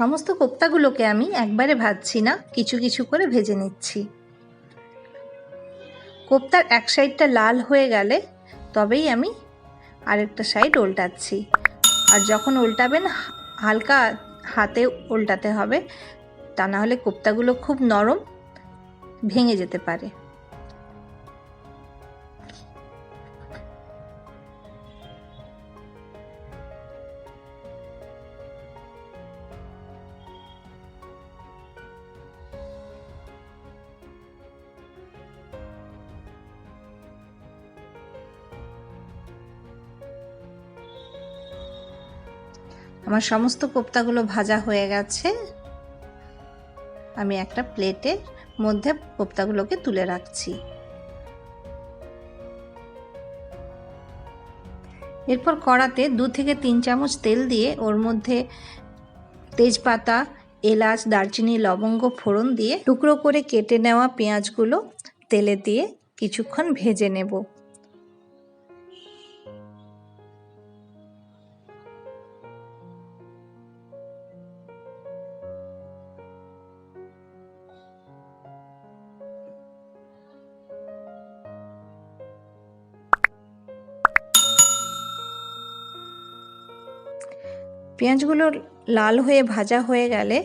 সমস্ত কোপ্তাগুলোকে আমি একবারে ভাজছি না, কিছু কিছু করে ভেজে নিচ্ছি। কোপ্তার এক সাইডটা লাল হয়ে গেলে তবেই আমি আরেকটা সাইড উল্টাচ্ছি আর যখন উল্টাবেন হালকা হাতে উল্টাতে হবে, তা না হলে কোপ্তাগুলো খুব নরম ভেঙে যেতে পারে। আমার সমস্ত কোপ্তাগুলো ভাজা হয়ে গেছে। আমি একটা প্লেটের মধ্যে কোপ্তাগুলোকে তুলে রাখছি। এরপর কড়াতে দু থেকে তিন চামচ তেল দিয়ে ওর মধ্যে তেজপাতা, এলাচ, দারচিনি, লবঙ্গ, ফোড়ন দিয়ে টুকরো করে কেটে নেওয়া পেঁয়াজগুলো তেলে দিয়ে কিছুক্ষণ ভেজে নেব। পেঁয়াজগুলো লাল হয়ে ভাজা হয়ে গেলে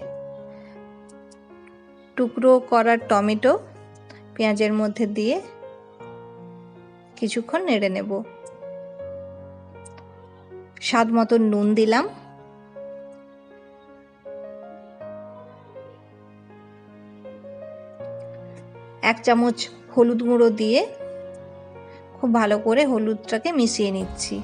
টুকরো করা টমেটো পেঁয়াজের মধ্যে দিয়ে কিছুক্ষণ নেড়ে নেব। স্বাদ মতো নুন দিলাম। এক চামচ হলুদ গুঁড়ো দিয়ে খুব ভালো করে হলুদটাকে মিশিয়ে নিচ্ছি।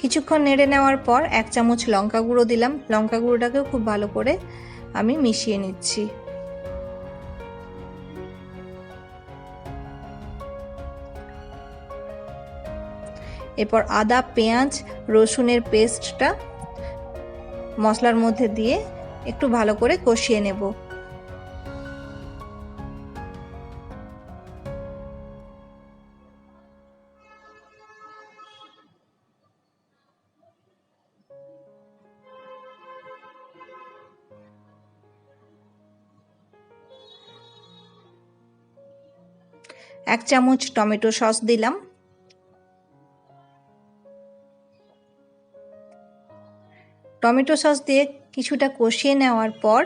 কিছুক্ষণ নেড়ে নেওয়ার পর এক চামচ লঙ্কা গুঁড়ো দিলাম। লঙ্কা গুঁড়োটাকেও খুব ভালো করে আমি মিশিয়ে নিচ্ছি। এরপর আদা, পেঁয়াজ, রসুনের পেস্টটা মশলার মধ্যে দিয়ে একটু ভালো করে কষিয়ে নেব। এক চামচ টমেটো সস দিলাম। টমেটো সস দিয়ে কিছুটা কষিয়ে নেওয়ার পর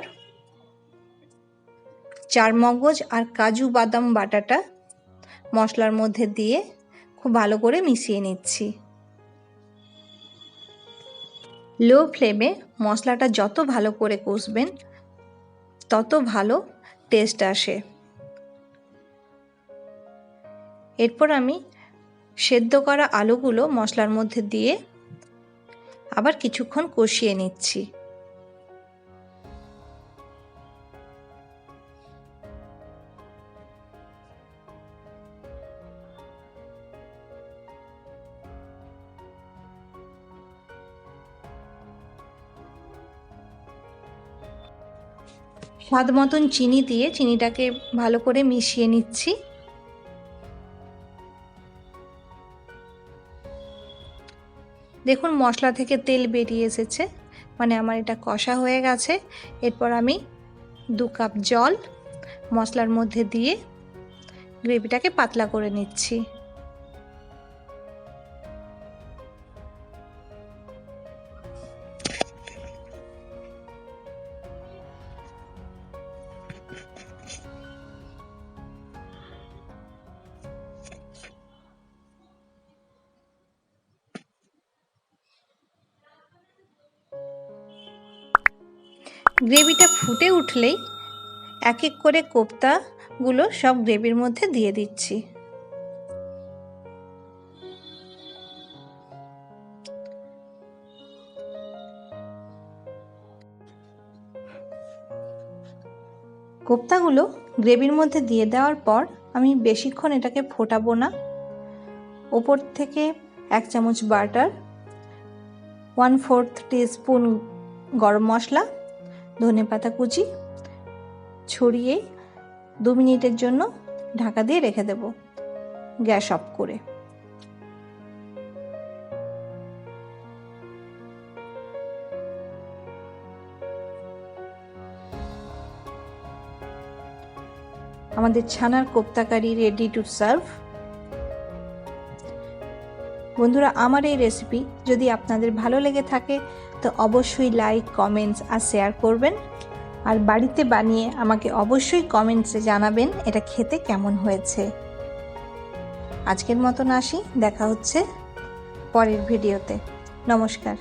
চার মগজ আর কাজু বাদাম বাটাটা মশলার মধ্যে দিয়ে খুব ভালো করে মিশিয়ে নিচ্ছি। লো ফ্লেমে মশলাটা যত ভালো করে কষবেন, তত ভালো টেস্ট আসে। এরপর আমি সেদ্ধ করা আলুগুলো মশলার মধ্যে দিয়ে আবার কিছুক্ষণ কষিয়ে নিচ্ছি। স্বাদ মতন চিনি দিয়ে চিনিটাকে ভালো করে মিশিয়ে নিচ্ছি। দেখুন, মশলা থেকে তেল বেরিয়ে এসেছে। মানে আমার এটা কষা হয়ে গেছে। এরপর আমি দু কাপ জল মশলার মধ্যে দিয়ে গ্রেভিটাকে পাতলা করে নিচ্ছি। গ্রেভিটা ফুটে উঠলেই এক এক করে কোপ্তাগুলো সব গ্রেভির মধ্যে দিয়ে দিচ্ছি। কোপ্তাগুলো গ্রেভির মধ্যে দিয়ে দেওয়ার পর আমি বেশিক্ষণ এটাকে ফোটাবো না। ওপর থেকে এক চামচ বাটার ওয়ান ফোর্থ টিস্পুন গরম মশলা ধনে পাতা কুচি ছড়িয়ে দু মিনিটের জন্য ঢাকা দিয়ে রেখে দেব গ্যাস অফ করে। আমাদের ছানার কোপ্তাকারি রেডি টু সার্ভ বন্ধুরা, আমার এই রেসিপি যদি আপনাদের ভালো লেগে থাকে তো অবশ্যই লাইক কমেন্টস আর শেয়ার করবেন। আর বাড়িতে বানিয়ে আমাকে অবশ্যই কমেন্টসে জানাবেন এটা খেতে কেমন হয়েছে। আজকের মতন আসি, দেখা হচ্ছে পরের ভিডিওতে নমস্কার।